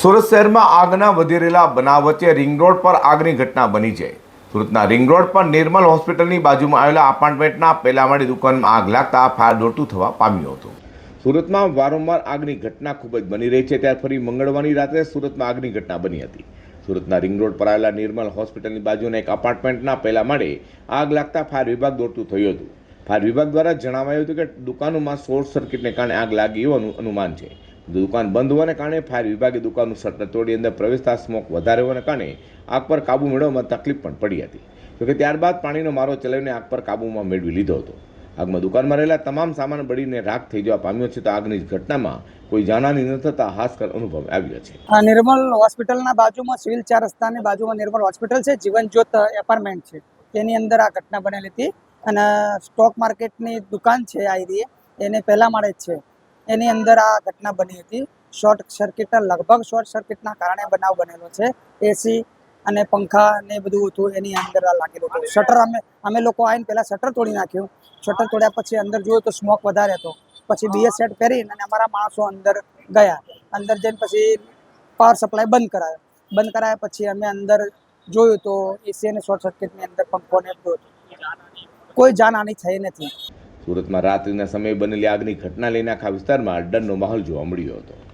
સુરત શહેરમાં આગના વધી રહેલા બનાવ વચ્ચે રિંગ રોડ પર આગની ઘટના બની છે. સુરતના રિંગ રોડ પર નિર્મલ હોસ્પિટલની બાજુમાં આવેલા અપાર્ટમેન્ટના પહેલા માળી દુકાનમાં આગ લાગતા ફાયર દોડતું થવા પામ્યું હતું. સુરતમાં વારંવાર આગની ઘટના ખૂબ જ બની રહી છે, ત્યારે ફરી મંગળવારની રાત્રે સુરતમાં આગની ઘટના બની હતી. સુરતના રિંગ રોડ પર આવેલા નિર્મલ હોસ્પિટલની બાજુના એક અપાર્ટમેન્ટના પહેલા માળે આગ લાગતા ફાયર વિભાગ દોડતું થયું હતું. ફાયર વિભાગ દ્વારા જણાવાયું હતું કે દુકાનોમાં શોર્ટ સર્કિટને કારણે આગ લાગી હોવાનું અનુમાન છે. દુકાન બંધ હોવાને કારણે ફાયર વિભાગે દુકાનનું શટર તોડી અંદર પ્રવેશતા સ્મોક વધારે હોવાને કારણે આગ પર કાબુ મેળવવામાં તકલીફ પણ પડી હતી. જોકે ત્યારબાદ પાણીનો મારો ચલાવીને આગ પર કાબૂમાં મેળવી લીધો હતો. આગમાં દુકાનમાં રહેલા તમામ સામાન બળીને રાખ થઈ જવા પામ્યો છે તો આગની ઘટનામાં કોઈ જાનહાની ન થતા હાસ્કર અનુભવ આવ્યો છે. નિર્મલ હોસ્પિટલના બાજુમાં સિવિલ ચાર રસ્તાની બાજુમાં નિર્મલ હોસ્પિટલ છે. જીવન જ્યોત એપાર્ટમેન્ટ છે. તેની અંદર આ ઘટના બનેલી હતી. અને સ્ટોક માર્કેટની દુકાન છે આ એરિયે. એને પહેલા માળે જ છે. એની અંદર આ ઘટના બની હતી. શોર્ટ સર્કિટ, લગભગ શોર્ટ સર્કિટના કારણે બનાવ બનેલો છે. એસી અને પંખા ને બધું હતું, એની અંદર આ લાગેલું હતું. શટર અમે અમે લોકો આવીને પહેલાં શટર તોડી નાખ્યું. શટર તોડ્યા પછી અંદર જોયું તો સ્મોક વધારે હતો. પછી બીએસ સેટ પહેરીને અને અમારા માણસો અંદર ગયા. અંદર જઈને પછી પાવર સપ્લાય બંધ કરાયો. બંધ કરાયા પછી અમે અંદર જોયું તો એસી અને શોર્ટ સર્કિટની અંદર પંખોને કોઈ જાનહાની થઈ નથી. સુરતમાં રાત્રિના સમયે બનેલી આગની ઘટના લઈને આખા વિસ્તારમાં ડરનો માહોલ જોવા મળ્યો હતો.